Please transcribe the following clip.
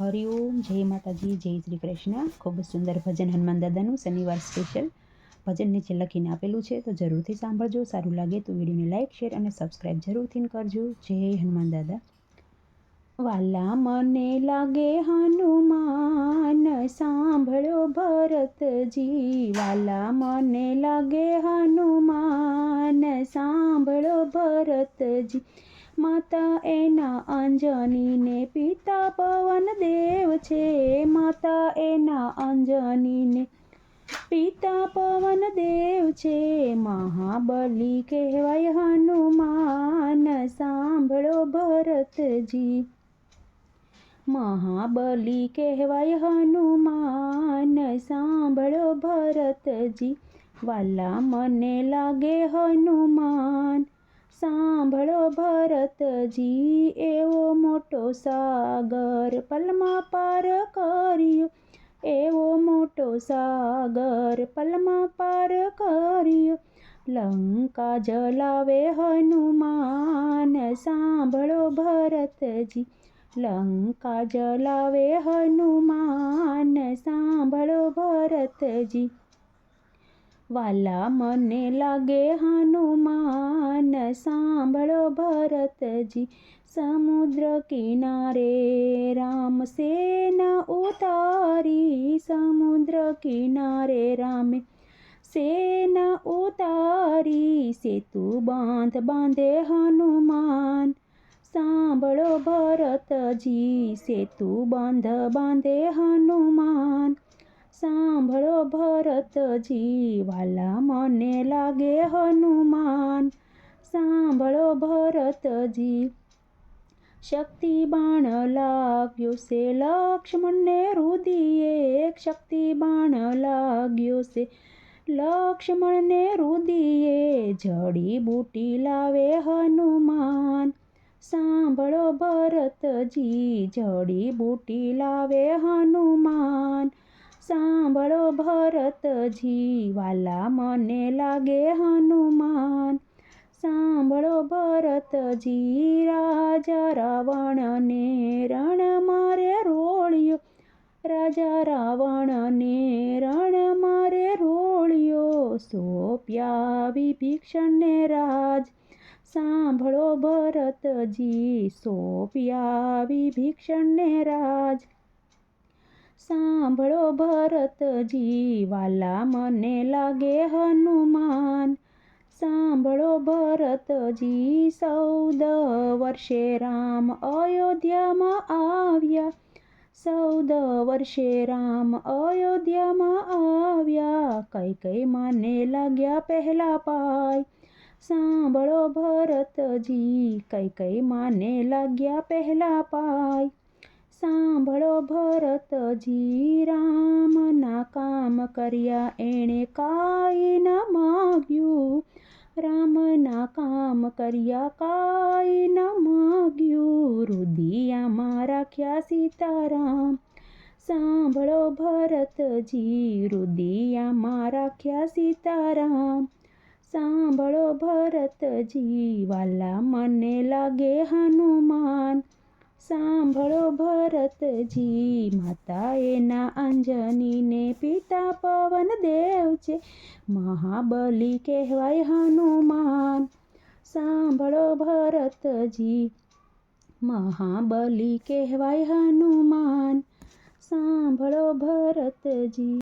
હરિઓમ જય માતાજી, જય શ્રી કૃષ્ણ. ખૂબ સુંદર ભજન હનુમાન દાદાનું શનિવાર સ્પેશિયલ ભજન નીચે લખીને આપેલું છે, તો જરૂરથી સાંભળજો. સારું લાગે તો વિડીયોને લાઇક શેર અને સબસ્ક્રાઈબ જરૂરથી કરજો. જય હનુમાન દાદા. વાલા મને લાગે હનુમાન, સાંભળો ભરતજી. વાલા મને લાગે હનુમાન, સાંભળો ભરતજી. માતા એના અંજનીને પિતા પવન છે માતા એના અંજનીને. પિતા પવન દેવ છે મહાબલી કહેવાય હનુમાન. સાંભળો ભરતજી. મહાબલી કહેવાય હનુમાન. સાંભળો ભરતજી. વાલા મને લાગે હનુમાન. સાંભળો ભરતજી, એવો મોટો સાગર પલમાં પાર કર્યો. એવો મોટો સાગર પલમાં પાર કર્યો. લંકા જલાવે હનુમાન, સાંભળો ભરતજી. લંકા જલાવે હનુમાન, સાંભળો ભરતજી. વાલા મને લાગે હનુમાન સાંભળો ભરતજી, સમુદ્ર કિનારે રામ સેના ઉતારી, સમુદ્ર કિનારે રામે સેના ઉતારી, સેતુ બાંધ બાંધે હનુમાન. સાંભળો ભરતજી, સેતુ બાંધ બાંધે હનુમાન. સાંભળો ભરતજી, વાલા મને લાગે હનુમાન. સાંભળો ભરતજી શક્તિ બાણ લાગ્યો છે લક્ષ્મણને રુદિએ એક શક્તિ બાણ લાગ્યો છે લક્ષ્મણને રુદિએ જડી બૂટી લાવે હનુમાન. સાંભળો ભરતજી જડી બૂટી લાવે હનુમાન. સાંભળો ભરતજી વાલા મને લાગે હનુમાન. સાંભળો ભરતજી રાજા રાવણને રણ મારે રોળ્યો. રાજા રાવણને રણ મારે રોળ્યો. સોપ્યા વિભીક્ષણને રાજ. સાંભળો ભરતજી સોપ્યા વિભીક્ષણને રાજ. સાંભળો ભરતજી વાલા મને લાગે હનુમાન. સાંભળો ભરતજી સૌદ વર્ષે રામ અયોધ્યામાં આવ્યા. સૌદ વર્ષે રામ અયોધ્યામાં આવ્યા. કઈ કઈ માને લાગ્યા પહેલા પાય. સાંભળો ભરતજી, કઈ કઈ માને લાગ્યા પહેલા પાય. સાંભળો ભરતજી, રામના કામ કર્યા, એણે કાંઈ ન માગ્યું. રામના કામ કર્યા કાય ન માગ્યું રુદિયામાં રાખ્યા સીતારામ. સાંભળો ભરતજી રુદિયામાં રાખ્યા સીતારામ. સાંભળો ભરતજી, વાલા મને લાગે હનુમાન. સાંભળો ભરતજી માતા એના અંજનીને પિતા પવન દેવ છે. મહાબલી કહેવાય હનુમાન. સાંભળો ભરતજી, મહાબલી કહેવાય હનુમાન. સાંભળો ભરતજી.